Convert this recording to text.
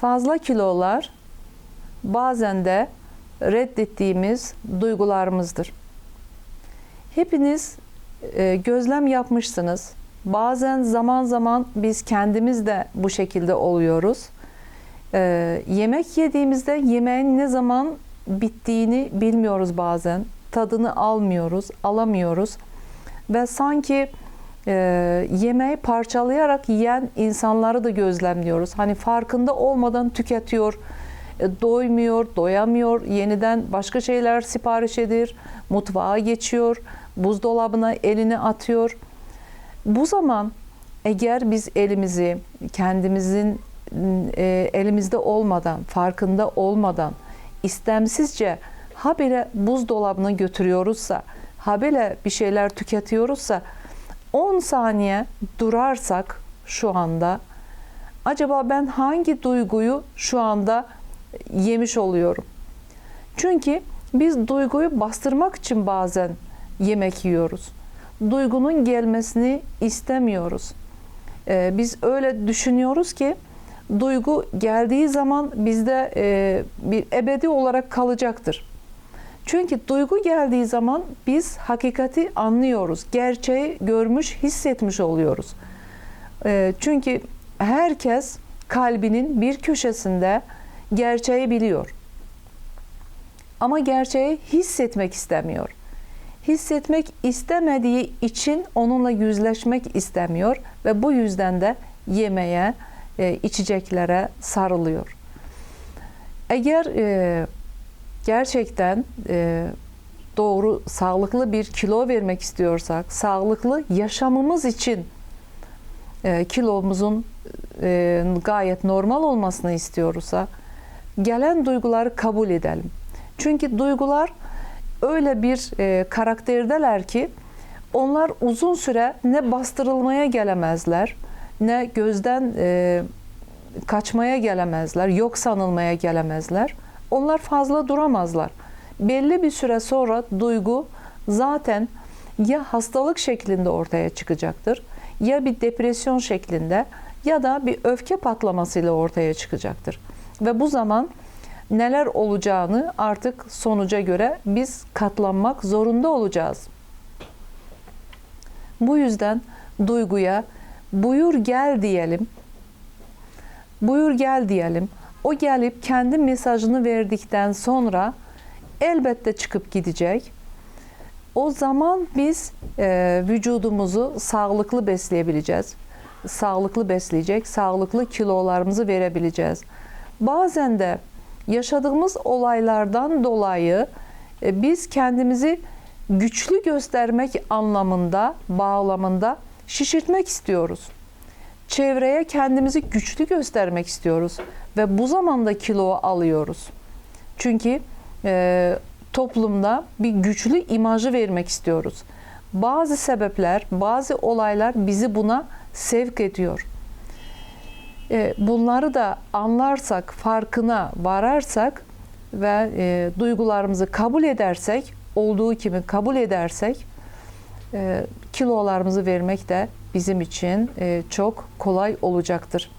Fazla kilolar bazen de reddettiğimiz duygularımızdır. Hepiniz e, gözlem yapmışsınız. Bazen zaman zaman biz kendimiz de bu şekilde oluyoruz. E, yemek yediğimizde yemeğin ne zaman bittiğini bilmiyoruz bazen. Tadını almıyoruz, alamıyoruz. Ve sanki e, yemeği parçalayarak yiyen insanları da gözlemliyoruz. Hani farkında olmadan tüketiyor, e, doymuyor, doyamıyor, yeniden başka şeyler sipariş edir, mutfağa geçiyor, buzdolabına elini atıyor. Bu zaman eğer biz elimizi kendimizin e, elimizde olmadan, farkında olmadan, istemsizce habire buzdolabına götürüyoruzsa, habire bir şeyler tüketiyoruzsa 10 saniye durarsak şu anda acaba ben hangi duyguyu şu anda yemiş oluyorum? Çünkü biz duyguyu bastırmak için bazen yemek yiyoruz. Duygunun gelmesini istemiyoruz. Ee, biz öyle düşünüyoruz ki duygu geldiği zaman bizde e, bir ebedi olarak kalacaktır. Çünkü duygu geldiği zaman biz hakikati anlıyoruz. Gerçeği görmüş, hissetmiş oluyoruz. E, çünkü herkes kalbinin bir köşesinde gerçeği biliyor. Ama gerçeği hissetmek istemiyor. Hissetmek istemediği için onunla yüzleşmek istemiyor ve bu yüzden de yemeğe, e, içeceklere sarılıyor. Eğer e, gerçekten e, doğru, sağlıklı bir kilo vermek istiyorsak, sağlıklı yaşamımız için e, kilomuzun e, gayet normal olmasını istiyorsa, gelen duyguları kabul edelim. Çünkü duygular öyle bir e, karakterdeler ki onlar uzun süre ne bastırılmaya gelemezler, ne gözden e, kaçmaya gelemezler, yok sanılmaya gelemezler. Onlar fazla duramazlar. Belli bir süre sonra duygu zaten ya hastalık şeklinde ortaya çıkacaktır, ya bir depresyon şeklinde ya da bir öfke patlamasıyla ortaya çıkacaktır. Ve bu zaman neler olacağını artık sonuca göre biz katlanmak zorunda olacağız. Bu yüzden duyguya buyur gel diyelim. Buyur gel diyelim. O gelip kendi mesajını verdikten sonra elbette çıkıp gidecek. O zaman biz e, vücudumuzu sağlıklı besleyebileceğiz. Sağlıklı besleyecek, sağlıklı kilolarımızı verebileceğiz. Bazen de yaşadığımız olaylardan dolayı e, biz kendimizi güçlü göstermek anlamında, bağlamında şişirtmek istiyoruz. Çevreye kendimizi güçlü göstermek istiyoruz ve bu zamanda kilo alıyoruz. Çünkü e, toplumda bir güçlü imajı vermek istiyoruz. Bazı sebepler, bazı olaylar bizi buna sevk ediyor. E, bunları da anlarsak, farkına vararsak ve e, duygularımızı kabul edersek, olduğu gibi kabul edersek, e, kilolarımızı vermek de bizim için e, çok kolay olacaktır.